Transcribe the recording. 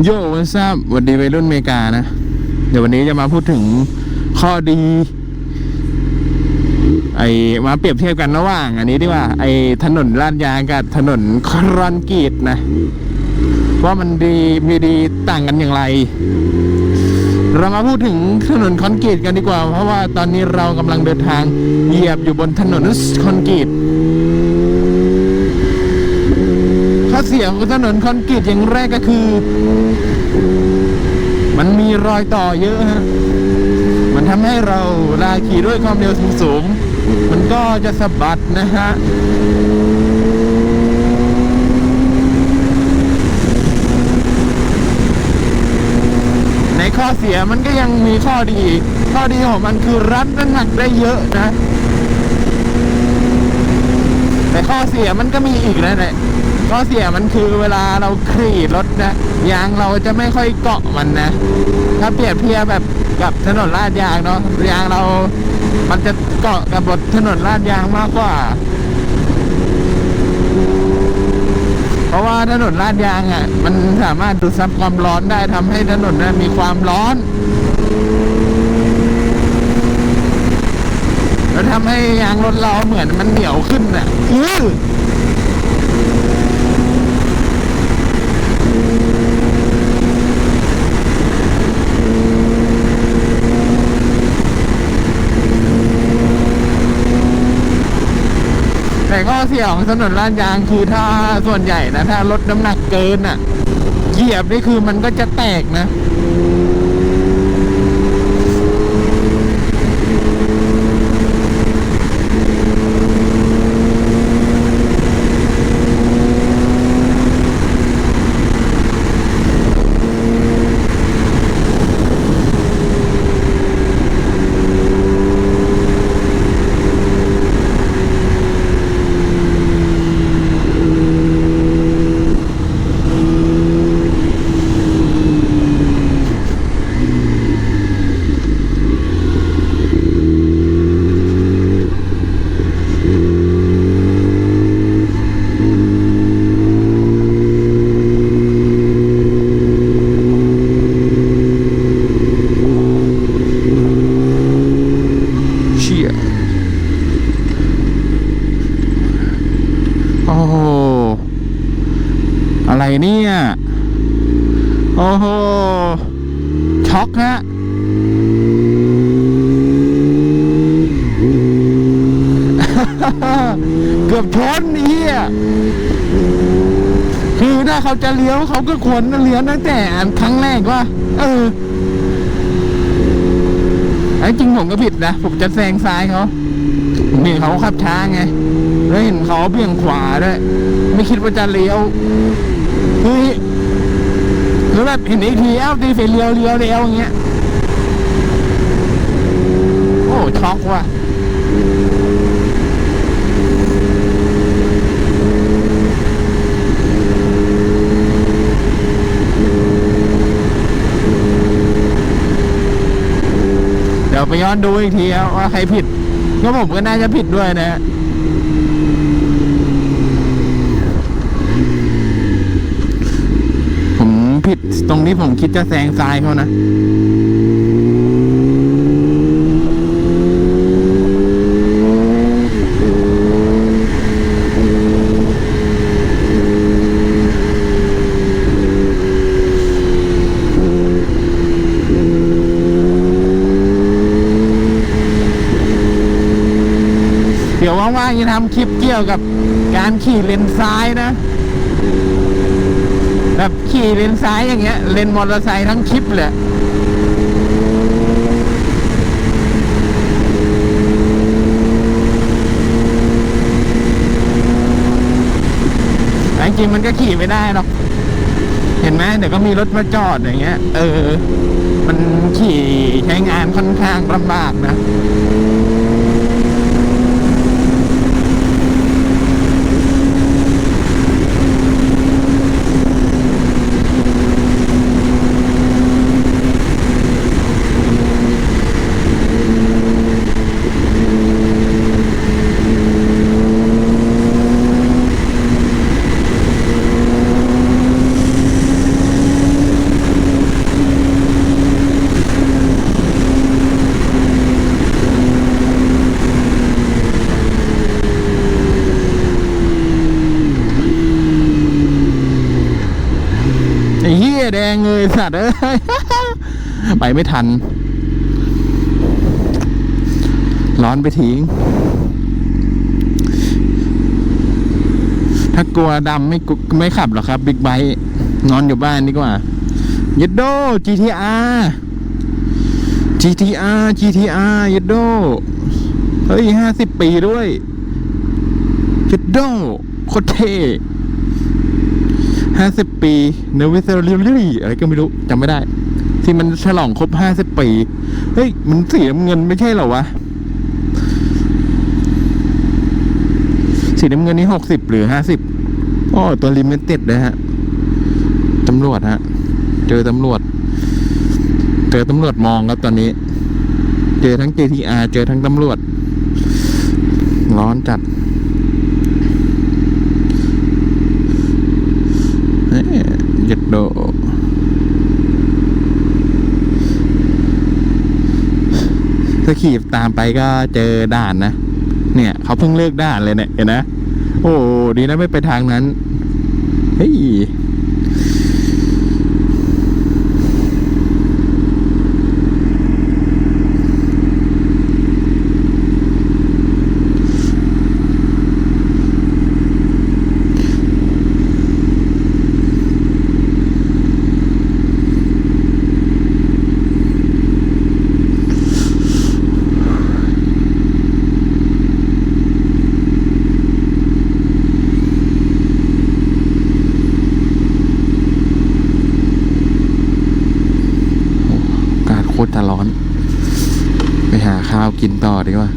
โยวันทราบวันดีวัยรุ่นอเมริกานะ เดี๋ยววันนี้จะมาพูดถึงข้อดี ไอมาเปรียบเทียบกันระหว่าง อันนี้ดีกว่า ไอถนนลาดยางกับถนนครอนกรีตนะ ว่ามันดีมีดีต่างกันอย่างไร เรามาพูดถึงถนนคอนกรีตกันดีกว่า เพราะว่าตอนนี้เรากำลังเดินทางเหยียบอยู่บนถนนคอนกรีต ข้อ เสียของถนนคอนกรีตอย่างแรกก็คือ มันมีรอยต่อเยอะฮะมันทำให้เราเวลาขี่ด้วยความเร็วสูงๆมันก็จะสะบัดนะฮะในข้อเสียมันก็ยังมีข้อดี ข้อดีของมันคือรับน้ำหนักได้เยอะนะ แต่ข้อเสียมันก็มีอีกนะเนี่ย ข้อเสียมันคือเวลาเราขี่รถนะยางเราจะไม่ค่อยเกาะมันนะ ถ้าเปรียบเทียบแบบกับถนนลาดยางเนาะยางเรา มันจะเกาะกับบนถนนลาดยางมากกว่า เพราะว่าถนนลาดยางอะ มันสามารถดูดซับความร้อนได้ทำให้ถนนนั้นมีความร้อนแล้วทำให้ยางรถเราเหมือนมันเหนียวขึ้นอะอื้อ แต่ก็เสี่ยงถนนลาดยางคือถ้าส่วนใหญ่นะถ้าลดน้ำหนักเกินอะ เหยียบนี่คือมันก็จะแตกนะ เชี่ยโอ้โห อะไรเนี่ย โอ้โห ช็อกฮะเกือบชนเฮียคือถ้าเขาจะเลี้ยวเขาก็ควรเลี้ยวตั้งแต่ครั้งแรกว่า เออไอ้จริงผมก็ผิดนะ ผมจะแซงซ้ายเขาผมเห็นเขาขับช้าไง แล้วเห็นเขาเบี่ยงขวาด้วย ไม่คิดว่าจะเลี้ยว เฮ้ยคือแบบเห็นอีกทีเอ้าตีเสร็จเลี้ยวเลี้ยวเลี้ยวอย่างเงี้ย โอ้ช็อกว่ะเดี๋ยวไปย้อนดูอีกทีว่าใครผิดก็ผมก็น่าจะผิดด้วยนะ ผิดตรงที่ผมคิดจะแซงซ้ายเขานะเดี๋ยวว่างๆจะทำคลิปเกี่ยวกับการขี่เลนซ้ายนะ แบบขี่เลนซ้ายอย่างเงี้ย เลนมอเตอร์ไซค์ทั้งคลิปเลยจริงมันก็ขี่ไม่ได้หรอก เห็นไหมเดี๋ยวก็มีรถมาจอดอย่างเงี้ย เออ มันขี่ใช้งานค่อนข้างลำบากนะ ไอ้เหี้ยแดงเลยสัตว์เอ้ยไปไม่ทัน ร้อนไปทิ้งถ้ากลัวดำไม่กุไม่ขับหรอกครับบิ๊กไบค์นอนอยู่บ้านดีกว่ายัดโด GTR GTR GTR ยัดโด เฮ้ยห้าสิบปีด้วยยัดโดโคตรเท่ ห้าสิบปีเนวิเซอร์ลิลี่อะไรก็ไม่รู้จำไม่ได้ ที่มันฉลองครบห้าสิบปี เฮ้ย มันสีน้ำเงินไม่ใช่เหรอวะ สีน้ำเงินนี่หกสิบหรือห้าสิบโอ้ตัวลิมิเต็ดเลยฮะตำรวจฮะ เจอตำรวจ เจอตำรวจมองครับตอนนี้ เจอทั้ง JTR เจอทั้งตำรวจ ร้อนจัดเอ๊ะห ยัดโดถ้าขี่ตามไปก็เจอด่านนะ เนี่ยเขาเพิ่งเลิกด่านเลยเนี่ยเห็นนะ โอ้ดีนะไม่ไปทางนั้น เฮ้ย อากาศโคตรจะร้อน ไปหาข้าวกินต่อดีกว่า